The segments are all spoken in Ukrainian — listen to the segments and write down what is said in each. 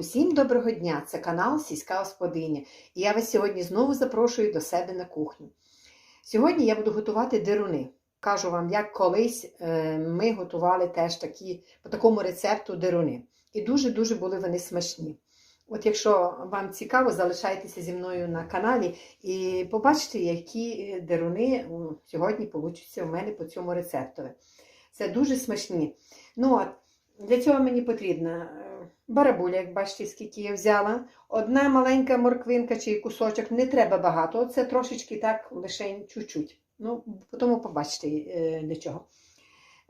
Усім доброго дня! Це канал Сільська Господиня. І я вас сьогодні знову запрошую до себе на кухню. Сьогодні я буду готувати дируни. Кажу вам, як колись е, ми готували теж такі, по такому рецепту дируни. І дуже-дуже були вони смачні. От якщо вам цікаво, залишайтеся зі мною на каналі і побачите, які дируни м, сьогодні получаться у мене по цьому рецепту. Це дуже смачні. Ну от, для цього мені потрібна е, барабуля, як бачите, скільки я взяла. Одна маленька морквинка чи кусочок, не треба багато. Оце трошечки так, лише чуть-чуть. Ну, тому побачите е, для чого.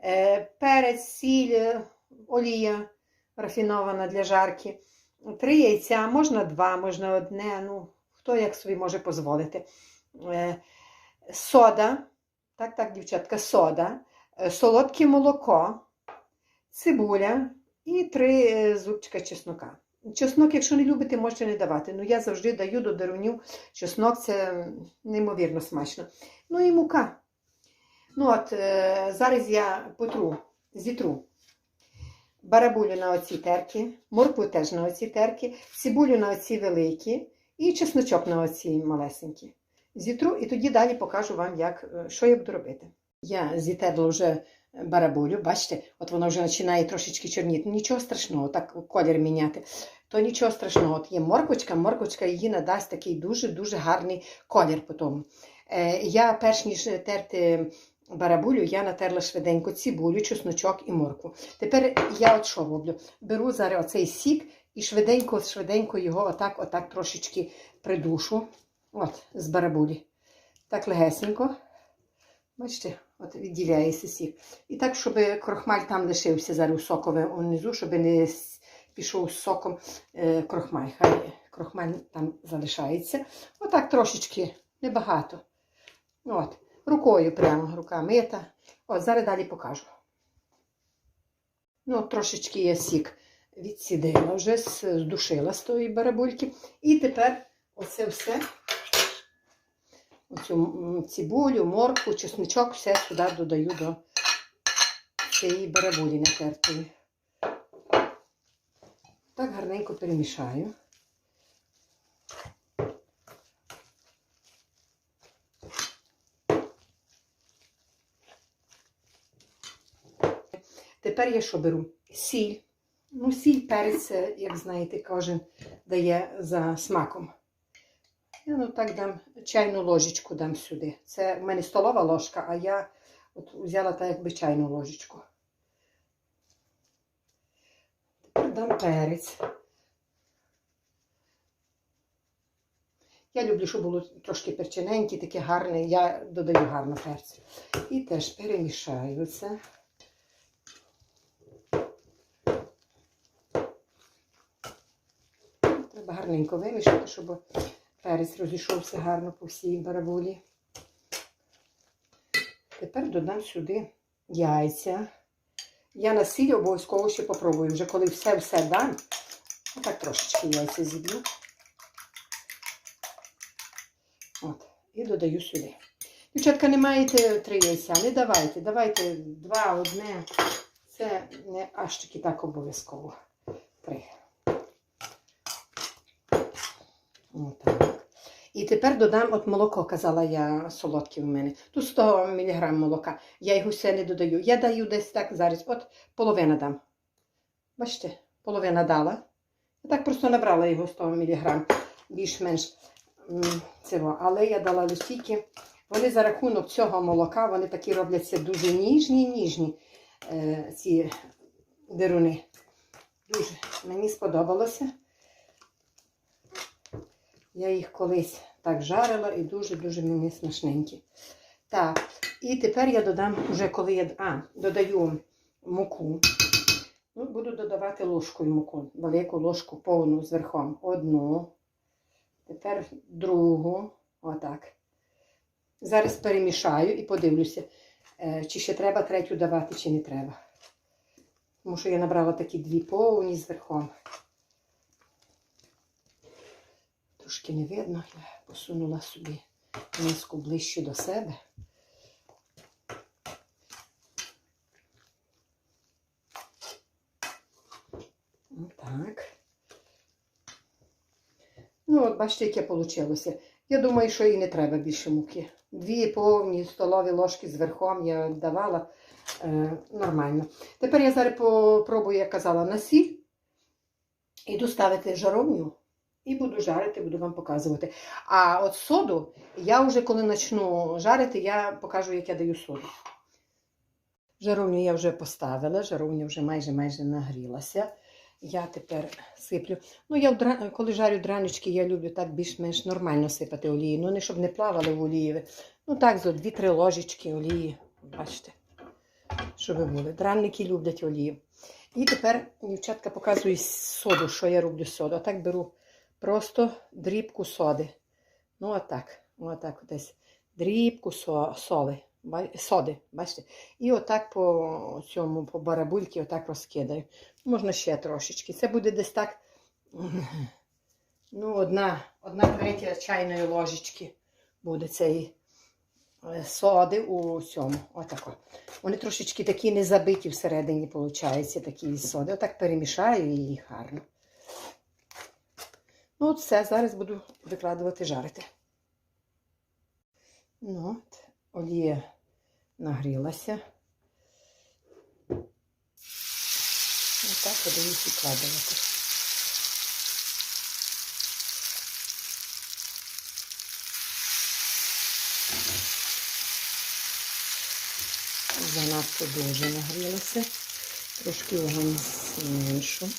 Е, Перець, сіль, олія рафінована для жарки. Три яйця, можна два, можна одне. Ну, хто як собі може дозволити. Сода, так, так, дівчатка, сода, солодке молоко, цибуля і три е, зубчика чеснока. Чеснок, якщо не любите, можете не давати. Ну я завжди даю до дерунів чеснок, це неймовірно смачно. Ну і мука. Ну от, е, зараз я потру, зітру барабулю на оці терки, моркву теж на оці терки, цибулю на оці великі і чесночок на оці малесенькі. Зітру і тоді далі покажу вам, як, е, що я буду робити. Я зітерла вже барабулю, бачите, от воно вже починає трошечки чорніти. Нічого страшного, так колір міняти. То нічого страшного. От є морквочка, морквочка її надасть такий дуже-дуже гарний колір потім. Е, я перш ніж терти барабулю, я натерла швиденько цибулю, чесночок і моркву. Тепер я от що роблю? Беру зараз оцей сік і швиденько, швиденько його отак, отак трошечки придушу. От, з барабулі. Так легесенько. Бачите, от відділяється сік. І так, щоб крохмаль там лишився зараз сокове унизу, щоб не пішов соком е, крохмаль. Хай крохмаль там залишається. Отак трошечки, небагато. От, рукою прямо, рука мита. От, зараз далі покажу. Ну, трошечки я сік відсідила, вже здушила з тої барабульки. І тепер оце все оцю цибулю, моркву, чесничок, все сюди додаю до цієї барабулі натертої. Так гарненько перемішаю. Тепер я що беру? Сіль. Ну, сіль, перець, як знаєте, кожен дає за смаком. Я ну так дам чайну ложечку дам сюди. Це в мене столова ложка, а я от взяла так якби чайну ложечку. Тепер дам перець. Я люблю, щоб було трошки перчиненьке, таке гарне. Я додаю гарно перцю. І теж перемішаю це. Треба гарненько вимішати, щоб перець розійшовся гарно по всій барабулі. Тепер додам сюди яйця. Я на сіль обов'язково ще попробую. Вже коли все-все дам, отак трошечки яйця зіб'ю. От, і додаю сюди. Дівчатка, не маєте три яйця, не давайте. Давайте два, одне. Це не аж таки так обов'язково. Три. Отак. І тепер додам от молоко, казала я, солодке в мене. Тут 100 мг молока. Я його все не додаю. Я даю десь так зараз. От половина дам. Бачите, половина дала. Я так просто набрала його 100 мг, більш-менш цього. Але я дала листійки. Вони за рахунок цього молока, вони такі робляться дуже ніжні, ніжні е, ці деруни. Дуже мені сподобалося. Я їх колись так жарила і дуже-дуже мені смачненькі. Так, і тепер я додам, вже коли я а, додаю муку. Ну, буду додавати ложкою муку. Велику ложку повну з. Одну. Тепер другу. Отак. Зараз перемішаю і подивлюся, е, чи ще треба третю давати, чи не треба. Тому що я набрала такі дві повні з. Трошки не видно, я посунула собі миску ближче до себе. Отак. Ну, от бачите, яке вийшло. Я думаю, що і не треба більше муки. Дві повні столові ложки з верхом я давала е, нормально. Тепер я зараз попробую, як казала, на сіль. Іду ставити жаровню і буду жарити, буду вам показувати. А от соду, я вже коли почну жарити, я покажу, як я даю соду. Жаровню я вже поставила, жаровня вже майже майже нагрілася. Я тепер сиплю. Ну, я коли жарю дранички, я люблю так більш-менш нормально сипати олії. Ну, не щоб не плавали в олії. Ну так, зо 2-3 ложечки олії. Бачите, щоб були. Дранники люблять олію. І тепер дівчатка показує соду, що я роблю соду. Отак беру просто дрібку соди. Ну, отак. Отак десь. Дрібку со- соли. Соди, бачите? І отак по цьому, по барабульки, отак розкидаю. Можна ще трошечки. Це буде десь так. Ну, одна, одна третя чайної ложечки буде цієї е, соди у цьому. Отако. Вони трошечки такі не забиті всередині, виходить, такі соди. Отак перемішаю і гарно. Ну, от все, зараз буду викладувати жарити. Ну, от, олія нагрілася. Отак буду їх викладувати. Занадто дуже нагрілося. Трошки вогонь зменшу.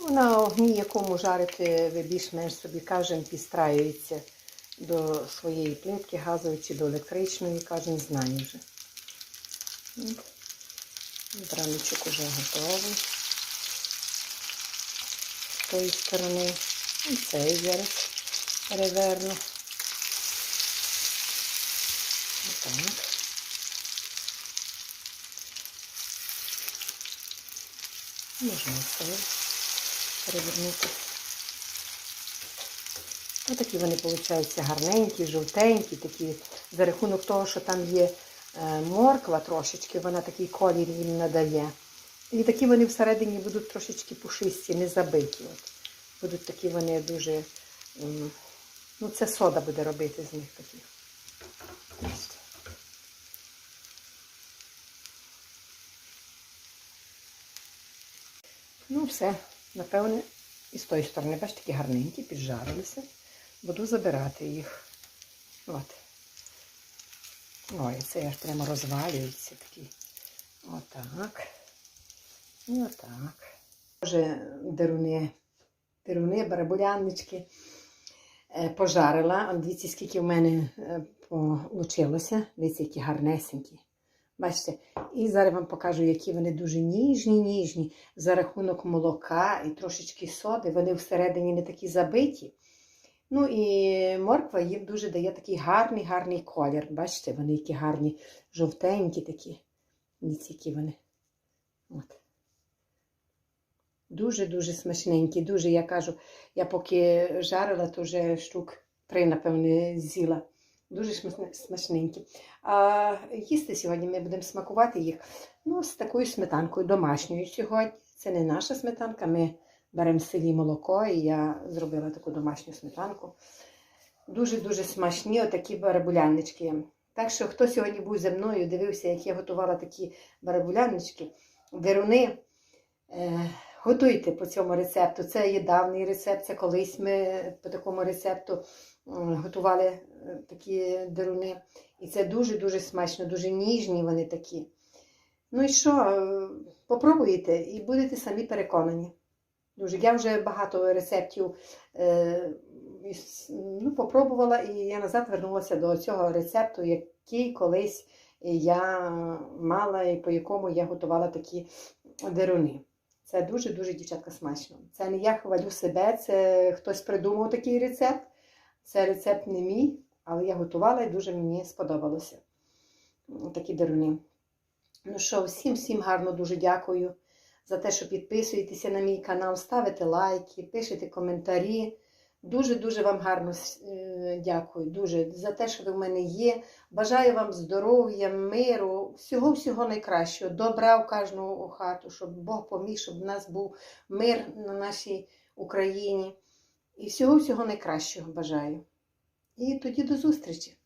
Ну, На огні, якому жарити, ви більш-менш собі кожен підстраюється до своєї плитки газової чи до електричної, кожен знає вже. Драничок уже готовий. З тої сторони. І цей зараз переверну. Отак. Можна це перевернути. Отакі вони, виходять, гарненькі, жовтенькі, такі, за рахунок того, що там є е, морква трошечки, вона такий колір їм надає. І такі вони всередині будуть трошечки пушисті, не забиті. От. Будуть такі вони дуже. Ну, це сода буде робити з них таких. Ну, все, напевне, і з тої сторони, бачите, такі гарненькі, піджарилися. Буду забирати їх. От. Ой, це аж прямо розвалюється такі. Отак. І отак. Вже деруни, деруни, барабуляннички е, пожарила. Дивіться, скільки в мене е, получилося. Дивіться, які гарнесенькі. Бачите, і зараз вам покажу, які вони дуже ніжні, ніжні за рахунок молока і трошечки соди. Вони всередині не такі забиті. Ну і морква їм дуже дає такий гарний, гарний колір. Бачите, вони які гарні, жовтенькі такі. Дивіться, які вони. Дуже-дуже смачненькі. Дуже, я кажу, я поки жарила, то вже штук три, напевне, з'їла. Дуже смачненькі. А їсти сьогодні ми будемо смакувати їх ну, з такою сметанкою домашньою сьогодні. Це не наша сметанка, ми беремо в селі молоко, і я зробила таку домашню сметанку. Дуже-дуже смачні отакі барабулянички. Так що, хто сьогодні був зі мною, дивився, як я готувала такі барабулянички, деруни, е, готуйте по цьому рецепту. Це є давній рецепт, це колись ми по такому рецепту готували е, такі деруни. І це дуже-дуже смачно, дуже ніжні вони такі. Ну і що, е, попробуйте і будете самі переконані. Дуже. Я вже багато рецептів е, ну, попробувала, і я назад вернулася до цього рецепту, який колись я мала і по якому я готувала такі деруни. Це дуже-дуже, дівчатка, смачно. Це не я хвалю себе, це хтось придумав такий рецепт. Це рецепт не мій, але я готувала і дуже мені сподобалося. Такі деруни. Ну що, всім всім гарно дуже дякую за те, що підписуєтеся на мій канал, ставите лайки, пишете коментарі. Дуже-дуже вам гарно е, дякую. Дуже за те, що ви в мене є. Бажаю вам здоров'я, миру, всього-всього найкращого, добра в кожну хату, щоб Бог поміг, щоб в нас був мир на нашій Україні. І всього-всього найкращого бажаю. І тоді до зустрічі!